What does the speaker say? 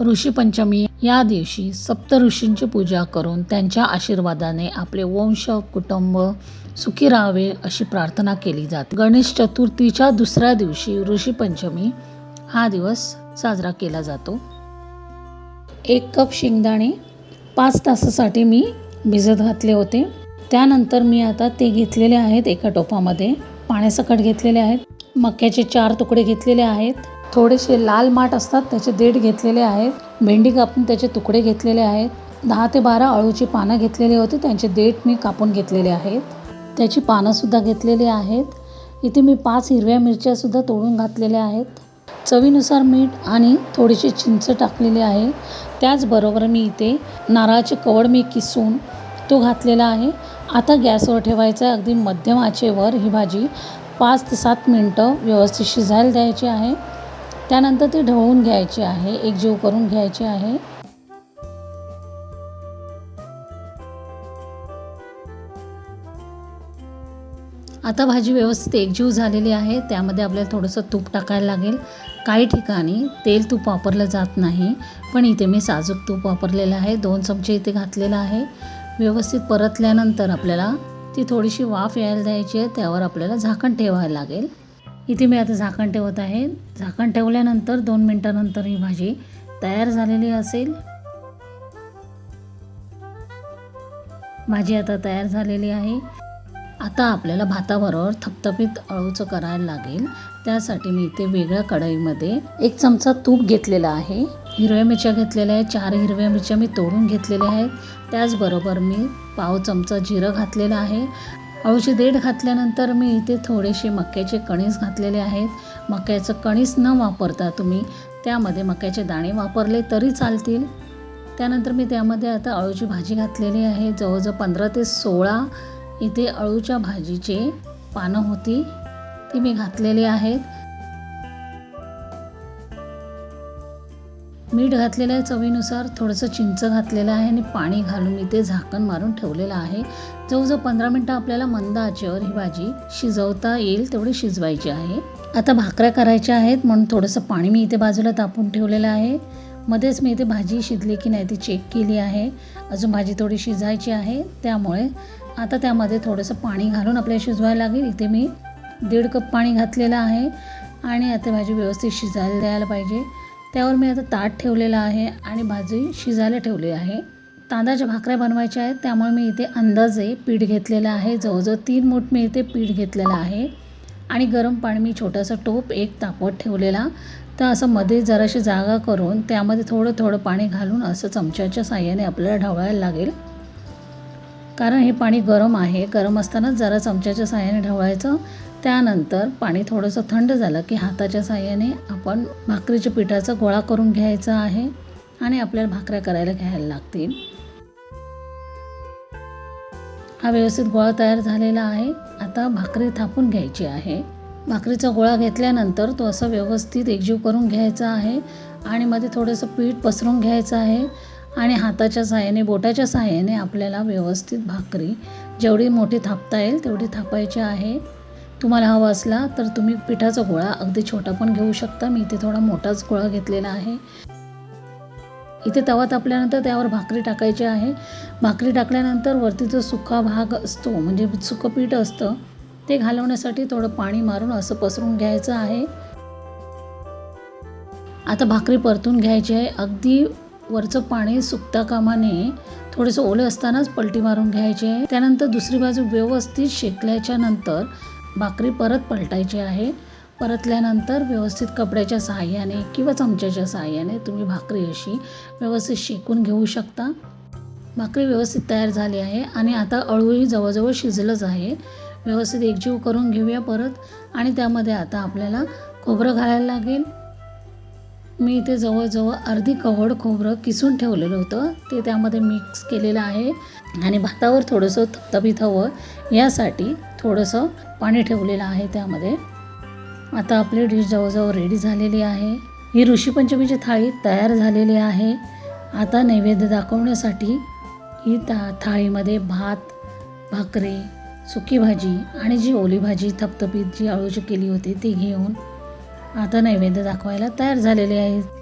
ऋषीपंचमी या दिवशी सप्त ऋषींची पूजा करून त्यांच्या आशीर्वादाने आपले वंश कुटुंब सुखी राहावे अशी प्रार्थना केली जाते. गणेश चतुर्थीच्या दुसऱ्या दिवशी ऋषीपंचमी हा दिवस साजरा केला जातो. एक कप शेंगदाणे पाच तासासाठी मी भिजत घातले होते. त्यानंतर मी आता ते घेतलेले आहेत एका टोपामध्ये. पाण्यासकट घेतलेले आहेत. मक्याचे चार तुकडे घेतलेले आहेत. थोडेसे लाल माठ असतात त्याचे देठ घेतलेले आहेत. भेंडी कापून त्याचे तुकडे घेतलेले आहेत. दहा ते बारा अळूची पानं घेतलेली होती त्यांचे देठ मी कापून घेतलेले आहेत. त्याची पानंसुद्धा घेतलेली आहेत. इथे मी पाच हिरव्या मिरच्यासुद्धा तोडून घातलेल्या आहेत. चवीनुसार मीठ आणि थोडीशी चिंच टाकलेली आहे. त्याचबरोबर मी इथे नारळाचे कवड मी किसून तो घातलेला आहे. आता गॅसवर ठेवायचं आहे. अगदी मध्यम आचेवर ही भाजी पाच ते सात मिनटं व्यवस्थित शिजायला द्यायची आहे. त्यानंतर ती ढवळून घ्यायची आहे एकजीव करून घ्यायची आहे. आता भाजी व्यवस्थित एकजीव झालेली आहे त्यामध्ये आपल्याला थोडंसं तूप टाकायला लागेल. काही ठिकाणी तेल तूप वापरलं जात नाही पण इथे मी साजूक तूप वापरलेलं आहे दोन चमचे इथे घातलेलं आहे. व्यवस्थित परतल्यानंतर आपल्याला ती थोडीशी वाफ यायला द्यायची आहे त्यावर आपल्याला झाकण ठेवायला लागेल. इथे मी आता झाकण ठेवत आहे. झाकण ठेवल्यानंतर दोन मिनटानंतर ही भाजी तयार झालेली असेल. भाजी आता तयार झालेली आहे. आता आपल्याला भाताबरोबर थपथपीत अळूचं करायला लागेल. त्यासाठी मी इथे वेगळ्या कढईमध्ये एक चमचा तूप घेतलेला आहे. हिरव्या मिरच्या घेतलेल्या आहेत. चार हिरव्या मिरच्या मी तोडून घेतलेल्या आहेत. त्याचबरोबर मी पाव चमचा जिरं घातलेलं आहे. अळूची देठ घातल्यानंतर मी इथे थोडेसे मक्याचे कणीस घातलेले आहेत. मक्याचं कणीस न वापरता तुम्ही त्यामध्ये मक्याचे दाणे वापरले तरी चालतील. त्यानंतर मी त्यामध्ये आता अळूची भाजी घातलेली आहे. जवळजवळ पंधरा ते सोळा इथे अळूच्या भाजीचे पानं होती ती मी घातलेली आहेत. मीठ घातलेलं आहे चवीनुसार थोडंसं चिंच घातलेलं आहे आणि पाणी घालून मी ते झाकण मारून ठेवलेलं आहे. जवळजवळ पंधरा मिनटं आपल्याला मंद आचेवर ही भाजी शिजवता येईल तेवढी शिजवायची आहे. आता भाकऱ्या करायच्या आहेत म्हणून थोडंसं पाणी मी इथे बाजूला तापून ठेवलेलं आहे. मध्येच मी इथे भाजी शिजली की नाही ती चेक केली आहे. अजून भाजी थोडी शिजायची आहे त्यामुळे आता त्यामध्ये थोडंसं पाणी घालून आपल्याला शिजवायला लागेल. इथे मी दीड कप पाणी घातलेलं आहे आणि आता भाजी व्यवस्थित शिजायला द्यायला पाहिजे. त्यावर मी आता ताट ठेवलेलं आहे आणि भाजी शिजायला ठेवली आहे. तांदळाच्या भाकऱ्या बनवायच्या आहेत त्यामुळे मी इथे अंदाजे पीठ घेतलेलं आहे. जवळजवळ तीन मूठ मी इथे पीठ घेतलेलं आहे. आणि गरम पाणी मी छोटासा टोप एक तापवत ठेवलेला. तर असं मध्ये जराशी जागा करून त्यामध्ये थोडं थोडं पाणी घालून असं चमच्याच्या साह्याने आपल्याला ढवळायला लागेल. कारण हे पाणी गरम आहे. गरम असतानाच जरा चमच्याच्या साह्याने ढवळायचं. त्यानंतर पाणी थोडंसं थंड झालं की हाताच्या साह्याने आपण भाकरीच्या पिठाचा गोळा करून घ्यायचा आहे आणि आपल्याला भाकऱ्या करायला घ्यायला लागतील. हा व्यवस्थित गोळा तयार झालेला आहे. आता भाकरी थापून घ्यायची आहे. भाकरीचा गोळा घेतल्यानंतर तो असं व्यवस्थित एकजीव करून घ्यायचा आहे आणि मध्ये थोडंसं पीठ पसरून घ्यायचं आहे आणि हाताच्या सहाय्याने बोटाच्या सहाय्याने आपल्याला व्यवस्थित भाकरी जेवढी मोठी थापता येईल तेवढी थापायची आहे. तुम्हाला हवा असला तर तुम्ही पिठाचा गोळा अगदी छोटा पण घेऊ शकता. मी इथे थोडा मोठाच गोळा घेतलेला आहे. इथे तवा तापल्यानंतर त्यावर भाकरी टाकायची आहे. भाकरी टाकल्यानंतर वरती जो सुका भाग असतो म्हणजे सुकं पीठ असतं ते घालवण्यासाठी थोडं पाणी मारून असं पसरून घ्यायचं आहे. आता भाकरी परतून घ्यायची आहे. अगदी वरचं पाणी सुकता कामाने थोडंसं ओले असतानाच पलटी मारून घ्यायची आहे. त्यानंतर दुसरी बाजू व्यवस्थित शेकल्याच्या नंतर भाकरी परत पलटायची आहे. परतल्यानंतर व्यवस्थित कपड्याच्या सहाय्याने किंवा चमच्याच्या सहाय्याने तुम्ही भाकरी अशी व्यवस्थित शेकून घेऊ शकता. भाकरी व्यवस्थित तयार झाली आहे आणि आता अळूही जवळजवळ शिजलंच आहे. व्यवस्थित एकजीव करून घेऊया परत आणि त्यामध्ये आता आपल्याला खोबरं घालायला लागेल. मी इथे जवळजवळ अर्धी कवड खोबरं किसून ठेवलेलं होतं. ते त्यामध्ये मिक्स केलेलं आहे. आणि भातावर थोडंसं तपतपीत हवं यासाठी थोडंसं पाणी ठेवलेलं आहे त्यामध्ये. आता आपली डिश जवळजवळ रेडी झालेली आहे. ही ऋषीपंचमीची थाळी तयार झालेली आहे. आता नैवेद्य दाखवण्यासाठी ही था थाळीमध्ये भात भाकरी सुकी भाजी आणि जी ओली भाजी थपथपीत जी अळूची केली होती ती घेऊन आता नैवेद्य दाखवायला तयार झालेले आहेत.